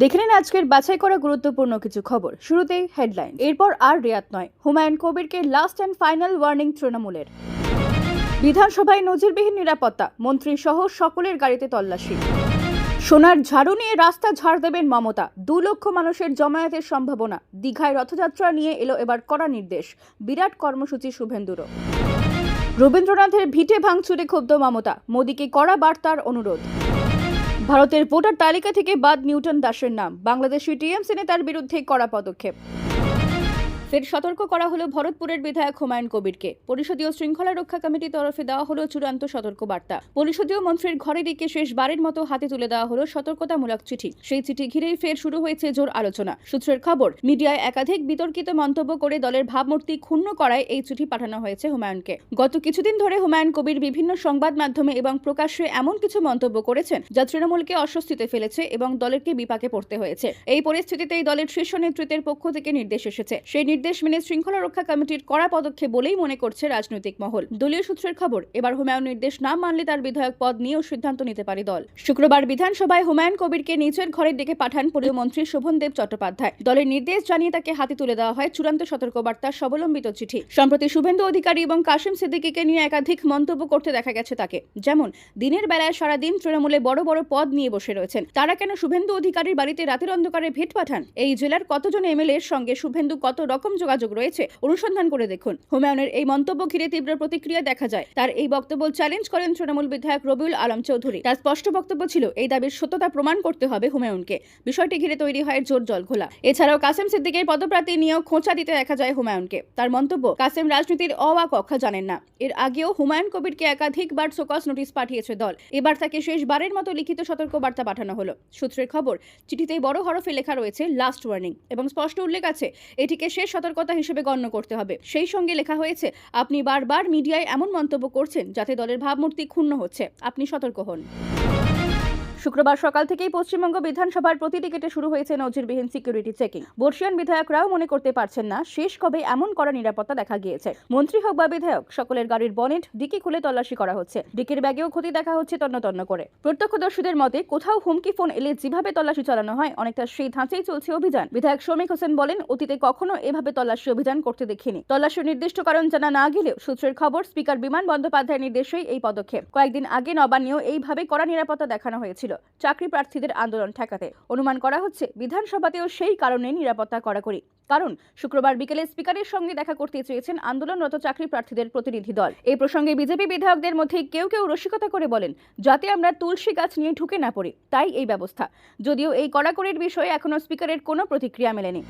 দেখে নিন আজকের বাছাই করা গুরুত্বপূর্ণ কিছু খবর। শুরুতেই হেডলাইন এরপর আর রেয়াত নয়। হুমায়ুন কবিরকে লাস্ট অ্যান্ড ফাইনাল ওয়ার্নিং তৃণমূলের। বিধানসভায় নজিরবিহীন নিরাপত্তা। মন্ত্রী সহ সকলের গাড়িতে তল্লাশি। সোনার ঝাড়ু নিয়ে রাস্তা ঝাড় দেবেন মমতা। দু লক্ষ মানুষের জমায়েতের সম্ভাবনা। দীঘায় রথযাত্রা নিয়ে এলো এবার কড়া নির্দেশ। বিরাট কর্মসূচি শুভেন্দুরও। রবীন্দ্রনাথের ভিটে ভাঙচুরে ক্ষুব্ধ মমতা। মোদীকে কড়া বার্তার অনুরোধ। ভারতের ভোটার তালিকা থেকে বাদ নিউটন দাসের নাম। বাংলাদেশি টিএমসি নেতার বিরুদ্ধে কড়া পদক্ষেপ। ফের সতর্ক করা হলো ভরতপুরের বিধায়ক হুমায়ুন কবিরকে। পরিষদীয় শৃঙ্খলা রক্ষা কমিটির তরফে দেওয়া হলো চূড়ান্ত সতর্ক বার্তা পরিষদীয় মন্ত্রীর ঘরে দিকে শেষবারের মতো হাতে তুলে দেওয়া হলো সতর্কতামূলক চিঠি। সেই চিঠি ঘিরেই ফের শুরু হয়েছে জোর আলোচনা। সূত্রের খবর, মিডিয়ায় একাধিক বিতর্কিত মন্তব্য করে দলের ভাবমূর্তি ক্ষুণ্ণ করায় এই চিঠি পাঠানো হয়েছে হুমায়ুনকে। গত কিছুদিন ধরে হুমায়ুন কবির বিভিন্ন সংবাদ মাধ্যমে এবং প্রকাশ্যে এমন কিছু মন্তব্য করেছেন যা তৃণমূলকে অস্বস্তিতে ফেলেছে এবং দলেরকে বিপাকে পড়তে হয়েছে। এই পরিস্থিতিতেই দলের শীর্ষ নেতৃত্বের পক্ষ থেকে নির্দেশ এসেছে। সেই নির্দেশ মেনে শৃঙ্খলা রক্ষা কমিটির কড়া পদক্ষেপ বলেই মনে করছে রাজনৈতিক মহল। দলীয় সূত্রের খবর, এবার হুমায়ুন নির্দেশ না মানলে তার বিধায়ক পদ নিয়েও সিদ্ধান্ত নিতে পারে দল। শুক্রবার বিধানসভায় হুমায়ুন কবিরকে নিজের ঘরের দিকে পাঠান পরিবহন মন্ত্রী শোভনদেব চট্টোপাধ্যায়। দলের নির্দেশ জানিয়ে তাকে হাতে তুলে দেওয়া হয় চূড়ান্ত সতর্কবার্তা সবলম্বিত চিঠি। সম্প্রতি শুভেন্দু অধিকারী এবং কাশিম সিদ্দিকীকে নিয়ে একাধিক মন্তব্য করতে দেখা গেছে তাকে। যেমন, দিনের বেলায় সারাদিন তৃণমূলে বড় বড় পদ নিয়ে বসে রয়েছেন। তারা কেন শুভেন্দু অধিকারীর বাড়িতে রাতের অন্ধকারে ভেট পাঠান? এই জেলার কতজন এমএলএ এর সঙ্গে শুভেন্দু কত রকম যোগাযোগ রয়েছে। অনুসন্ধান করে দেখুন। হুমায়ুনের এই মন্তব্য ঘিরে তীব্র প্রতিক্রিয়া দেখা যায়। তার এই বক্তব্য চ্যালেঞ্জ করেন তৃণমূল বিধায়ক রবিউল আলম চৌধুরী। তার স্পষ্ট বক্তব্য ছিল, এই দাবির সত্যতা প্রমাণ করতে হবে হুমায়ুনকে। বিষয়টি ঘিরে তৈরি হয় জোর জল ঘোলা এছাড়াও কাসেম সিদ্দিকের পদপ্রার্থী নিয়েও খোঁচা দিতে দেখা যায় হুমায়ুনকে। তার মন্তব্য, কাসেম রাজনীতির অ বা কক্ষা জানেন না। এর আগেও হুমায়ুন কবিরকে একাধিকবার সোকস নোটিশ পাঠিয়েছে দল। এবার তাকে শেষবারের মতো লিখিত সতর্কবার্তা পাঠানো হলো। সূত্রের খবর চিঠিতে বড় হরফে লেখা রয়েছে লাস্ট ওয়ার্নিং এবং স্পষ্ট উল্লেখ আছে, এটিকে শেষ সতর্কতা হিসেবে গণ্য করতে হবে। সেই সঙ্গে লেখা হয়েছে, আপনি বারবার মিডিয়ায় এমন মন্তব্য করছেন যাতে দলের ভাবমূর্তি ক্ষুণ্ণ হচ্ছে। আপনি সতর্ক হন। শুক্রবার সকাল থেকেই পশ্চিমবঙ্গ বিধানসভার প্রতি গেটে শুরু হয়েছে নজিরবিহীন সিকিউরিটি চেকিং বর্ষিয়ান বিধায়করাও মনে করতে পারছেন না, শেষ কবে এমন করা নিরাপত্তা দেখা গিয়েছে। মন্ত্রী হোক বা বিধায়ক, সকলের গাড়ির বনেট ডিকি খুলে তল্লাশি করা হচ্ছে। ডিকির ব্যাগেও ক্ষতি দেখা হচ্ছে তন্ন তন্ন করে। প্রত্যক্ষদর্শীদের মতে, কোথাও হুমকি ফোন এলে যেভাবে তল্লাশি চালানো হয়, অনেকটা সেই ধাঁচেই চলছে অভিযান। বিধায়ক শমিক হোসেন বলেন, অতীতে কখনো এভাবে তল্লাশি অভিযান করতে দেখিনি। তল্লাশির নির্দিষ্ট কারণ জানা না গেলেও সূত্রের খবর, স্পিকার বিমান বন্দ্যোপাধ্যায়ের নির্দেশেই এই পদক্ষেপ। কয়েকদিন আগে নবান্নেও এইভাবে কড়া নিরাপত্তা দেখানো হয়েছিল। চাকরি প্রার্থীদের আন্দোলন ঠেকাতে। অনুমান করা হচ্ছে বিধানসভাতেও সেই কারণে নিরাপত্তা কড়াকড়ি। কারণ শুক্রবার বিকেলে স্পিকারের সঙ্গে দেখা করতে চেয়েছেন আন্দোলনরত চাকরি প্রার্থীদের প্রতিনিধি দল। এই প্রসঙ্গে বিজেপি বিধায়কদের মধ্যে কেউ কেউ রসিকতা করে বলেন, যাতে আমরা তুলসী গাছ নিয়ে ঢুকে না পড়ি। তাই এই ব্যবস্থা। যদিও এই কড়াকড়ির বিষয়ে এখনও স্পিকারের কোনো প্রতিক্রিয়া মেলেনি।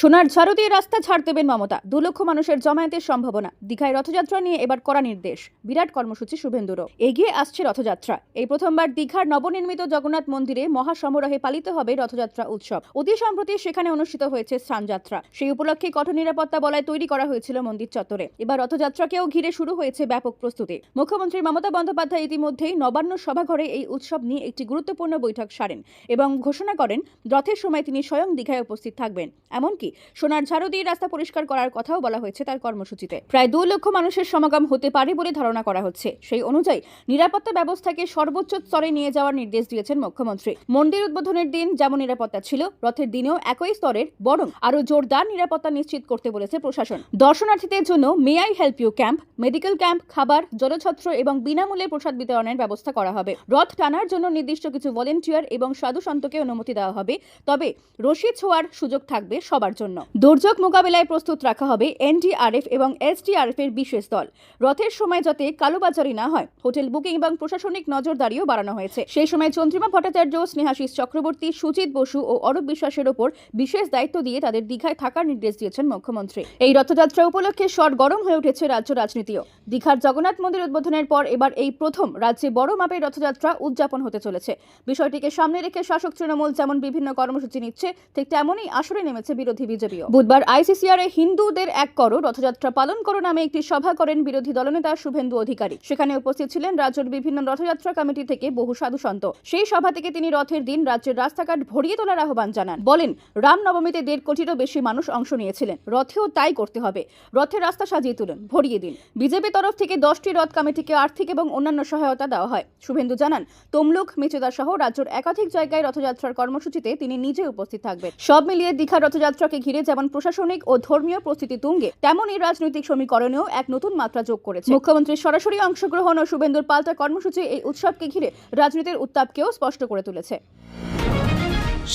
সোনার ঝাড়ু দিয়ে রাস্তা ছাড় দেবেন মমতা। দু লক্ষ মানুষের জমায়েতের সম্ভাবনা। দীঘায় রথযাত্রা নিয়ে এবার কড়া নির্দেশ। বিরাট কর্মসূচি শুভেন্দুরও। এগিয়ে আসছে রথযাত্রা। এই প্রথমবার দীঘার নবনির্মিত জগন্নাথ মন্দিরে মহাসমারোহে পালিত হবে রথযাত্রা উৎসব। অতি সম্প্রতি সেখানে অনুষ্ঠিত হয়েছে স্নানযাত্রা। সেই উপলক্ষে কঠোর নিরাপত্তা বলায় তৈরি করা হয়েছিল মন্দির চত্বরে। এবার রথযাত্রাকেও ঘিরে শুরু হয়েছে ব্যাপক প্রস্তুতি। মুখ্যমন্ত্রী মমতা বন্দ্যোপাধ্যায় ইতিমধ্যেই নবান্ন সভাঘরে এই উৎসব নিয়ে একটি গুরুত্বপূর্ণ বৈঠক সারেন এবং ঘোষণা করেন, রথের সময় তিনি স্বয়ং দীঘায় উপস্থিত থাকবেন। এমনকি সোনার ঝাড়ু দিয়ে রাস্তা পরিষ্কার করার কথাও বলা হয়েছে তার কর্মসূচিতে। প্রায় দু লক্ষ মানুষের সমাগম হতে পারে বলে ধারণা করা হচ্ছে। সেই অনুযায়ী নিরাপত্তা ব্যবস্থাকে সর্বোচ্চ স্তরে নিয়ে যাওয়ার নির্দেশ দিয়েছেন মুখ্যমন্ত্রী। মন্দির উদ্বোধনের দিন যেমন নিরাপত্তা ছিল, রথের দিনেও একই স্তরের, বরং আরও জোরদার নিরাপত্তা নিশ্চিত করতে বলেছে প্রশাসন। দর্শনার্থীদের জন্য may I help you camp, medical camp, খাবার, জলছত্র এবং বিনামূল্যে প্রসাদ বিতরণের ব্যবস্থা করা হবে। রথ টানার জন্য নির্দিষ্ট কিছু ভলেন্টিয়ার এবং সাধু সন্তকে অনুমতি দেওয়া হবে। তবে রশি ছোঁয়ার সুযোগ থাকবে সবার জন্য। দুর্যোগ মোকাবিলায় প্রস্তুত রাখা হবে এনডিআরএফ এবং এসডিআরএফ এর বিশেষ দল। রথের সময় যাতে কালোবাজারি না হয়, হোটেল বুকিং এবং প্রশাসনিক নজরদারিও বাড়ানো হয়েছে। সেই সময় চন্দ্রিমা ভট্টাচার্য স্নেহাশিস চক্রবর্তী, সুজিত বসু ও অরূপ বিশ্বাসের ওপর বিশেষ দায়িত্ব দিয়ে তাদের দীঘায় থাকার নির্দেশ দিয়েছেন মুখ্যমন্ত্রী। এই রথযাত্রা উপলক্ষে স্বর গরম হয়ে উঠেছে রাজ্য রাজনীতিও। দীঘার জগন্নাথ মন্দির উদ্বোধনের পর এবার এই প্রথম রাজ্যে বড় মাপের রথযাত্রা উদযাপন হতে চলেছে। বিষয়টিকে সামনে রেখে শাসক তৃণমূল যেমন বিভিন্ন কর্মসূচি নিচ্ছে, ঠিক তেমনই আসরে নেমেছে বিরোধী বিজেপিও। বুধবার আইসিসিআর এ হিন্দুদের এক করো রথযাত্রা পালন করো নামে একটি সভা করেন বিরোধী দলনেতা শুভেন্দু অধিকারী। সেখানে উপস্থিত ছিলেন রাজ্যের বিভিন্ন রথযাত্রা কমিটি থেকে বহু সাধু সন্ত। সেই সভা থেকে তিনি রথের দিন রাজ্যের রাস্তাঘাট ভরিয়ে তোলার আহ্বান জানান। বলেন রামনবমীতে দেড় কোটিরও বেশি মানুষ অংশ নিয়েছিলেন। রথেও তাই করতে হবে। রথের রাস্তা সাজিয়ে তুলুন, ভরিয়ে দিন। বিজেপি তরফ থেকে দশটি রথ কমিটিকে আর্থিক এবং অন্যান্য সহায়তা দেওয়া হয়। শুভেন্দু জানান, তমলুক, মেচেদা সহ রাজ্যের একাধিক জায়গায় রথযাত্রার কর্মসূচিতে তিনি নিজে উপস্থিত থাকবেন। সব মিলিয়ে দীঘা রথযাত্রাকে ঘিরে যেমন প্রশাসনিক ও ধর্মীয় প্রস্তুতি তুঙ্গে, তেমনই রাজনৈতিক সমীকরণেও এক নতুন মাত্রা যোগ করেছে। মুখ্যমন্ত্রীর সরাসরি অংশগ্রহণ ও শুভেন্দুর পাল্টা কর্মসূচি এই উৎসবকে ঘিরে রাজনীতির উত্তাপকেও স্পষ্ট করে তুলেছে।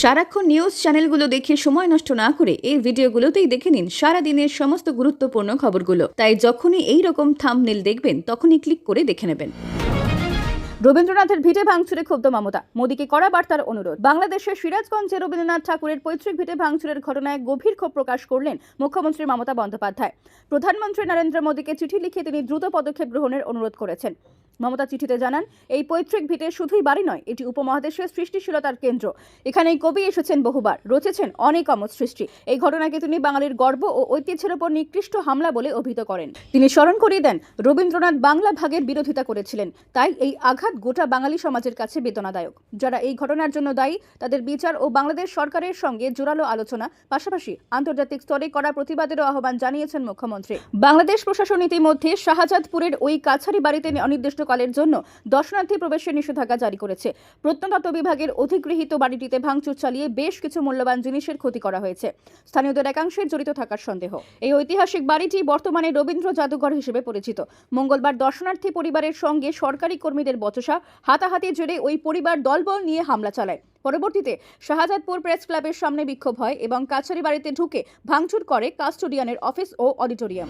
সারাক্ষণ নিউজ চ্যানেলগুলো দেখে সময় নষ্ট না করে এই ভিডিওগুলোতেই দেখে নিন সারা দিনের সমস্ত গুরুত্বপূর্ণ খবরগুলো। তাই যখনই এই রকম থাম্বনেল দেখবেন, তখনই ক্লিক করে দেখে নেবেন। রবীন্দ্রনাথের ভিটে ভাঙচুরে ক্ষুব্ধ মমতা। মোদীকে কড়া বার্তার অনুরোধ। বাংলাদেশের সিরাজগঞ্জে রবীন্দ্রনাথ ঠাকুরের পৈতৃক ভিটে ভাঙচুরের ঘটনায় গভীর ক্ষোভ প্রকাশ করলেন মুখ্যমন্ত্রী মমতা বন্দ্যোপাধ্যায়। প্রধানমন্ত্রী নরেন্দ্র মোদীকে চিঠি লিখে তিনি দ্রুত পদক্ষেপ গ্রহণের অনুরোধ করেছেন। মমতা চিঠিতে জানান, এই পৈতৃক ভিটে শুধুই বাড়ি নয়, এটি উপমহাদেশের সৃষ্টিশীলতার কেন্দ্র। এখানেই কবি এসেছেন বহুবার, রচেছেন অনেক অমর সৃষ্টি। এই ঘটনাকে তিনি বাঙালির গর্ব ও ঐতিহ্যের ওপর নিকৃষ্ট হামলা বলে অভিহিত করেন। তিনি স্মরণ করিয়ে দেন, রবীন্দ্রনাথ বাংলা ভাগের বিরোধিতা করেছিলেন। তাই এই আঘাত গোটা বাঙালি সমাজের কাছে বেদনাদায়ক। যারা এই ঘটনার জন্য দায়ী, তাদের বিচার ও বাংলাদেশ সরকারের সঙ্গে জোরালো আলোচনা, পাশাপাশি আন্তর্জাতিক স্তরে করা প্রতিবাদেরও আহ্বান জানিয়েছেন মুখ্যমন্ত্রী। বাংলাদেশ প্রশাসন ইতিমধ্যে শাহজাদপুরের ওই কাছারি বাড়িতে অনির্দিষ্টকালের জন্য দর্শনার্থী প্রবেশের নিষেধাজ্ঞা জারি করেছে। প্রত্নতত্ত্ব বিভাগের অধিগৃহীত বাড়িটিতে ভাঙচুর চালিয়ে বেশ কিছু মূল্যবান জিনিসের ক্ষতি করা হয়েছে। স্থানীয়দের একাংশের জড়িত থাকার সন্দেহ। এই ঐতিহাসিক বাড়িটি বর্তমানে রবীন্দ্র জাদুঘর হিসেবে পরিচিত। মঙ্গলবার দর্শনার্থী পরিবারের সঙ্গে সরকারি কর্মীদের বচসা, হাতাহাতি জেরে ওই পরিবার দলবল নিয়ে হামলা চালায়। পরবর্তীতে শাহজাদপুর প্রেস ক্লাবের সামনে বিক্ষোভ হয় এবং কাছারি বাড়িতে ঢুকে ভাঙচুর করে কাস্টোডিয়ানের অফিস ও অডিটোরিয়াম।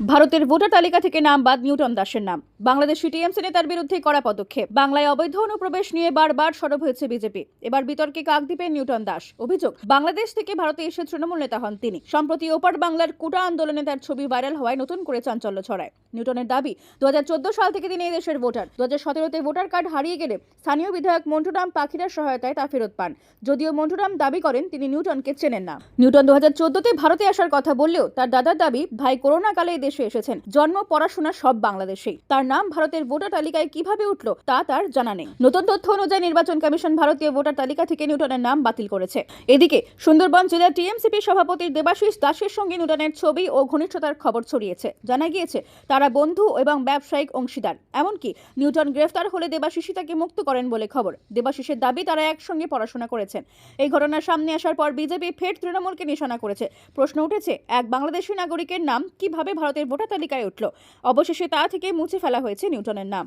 ভারতের ভোটার তালিকা থেকে নাম বাদ নিউটন দাসের নাম। বাংলাদেশি টিএমসি নেতার বিরুদ্ধে কড়া পদক্ষেপ। বাংলায় অবৈধ অনুপ্রবেশ নিয়ে বারবার সরব হয়েছে বিজেপি। এবার বিতর্কে কাকদ্বীপের নিউটন দাস। অভিযোগ, বাংলাদেশ থেকে ভারতে এসে তৃণমূল নেতা হন তিনি। সম্প্রতি ওপার বাংলার কোটা আন্দোলনে তার ছবি ভাইরাল হওয়ায় নতুন করে চাঞ্চল্য ছড়ায়। নিউটনের দাবি দু হাজার চোদ্দ সাল থেকে তিনি এই দেশের ভোটার। দু হাজার সতেরোতে ভোটার কার্ড হারিয়ে গেলে স্থানীয় বিধায়ক মন্টুরাম পাখিরার সহায়তায় তা ফেরত পান। যদিও মন্টুরাম দাবি করেন, তিনি নিউটনকে চেনেন না। নিউটন দু হাজার ভারতে আসার কথা বললেও তার দাদার দাবি, ভাই করোনা কালে এই দেশে এসেছেন। জন্ম, পড়াশোনা সব বাংলাদেশেই। তার নাম ভারতের ভোটার তালিকায় কীভাবে উঠল, তা তার জানা নেই। নতুন তথ্য অনুযায়ী নির্বাচন কমিশন ভারতীয় ভোটার তালিকা থেকে নিউটনের নাম বাতিল করেছে। এদিকে, সুন্দরবন জেলার টিএমসিপি সভাপতি দেবাশিস দাসের সঙ্গে নিউটনের ছবি ও ঘনিষ্ঠতার খবর ছড়িয়েছে। জানা গিয়েছে, তারা বন্ধু এবং ব্যবসায়িক অংশীদার। এমনকি নিউটন গ্রেফতার হলে দেবাশিসই তাকে মুক্ত করেন বলে খবর। দেবাশিসের দাবি, তারা একসঙ্গে পড়াশোনা করেছেন। এই ঘটনার সামনে আসার পর বিজেপি ফের তৃণমূলকে নিশানা করেছে। প্রশ্ন উঠেছে, এক বাংলাদেশি নাগরিকের নাম কীভাবে ভারতের ভোটার তালিকায় উঠল। অবশেষে তা থেকে মুছে ফেলা হয়েছে নিউটনের নাম।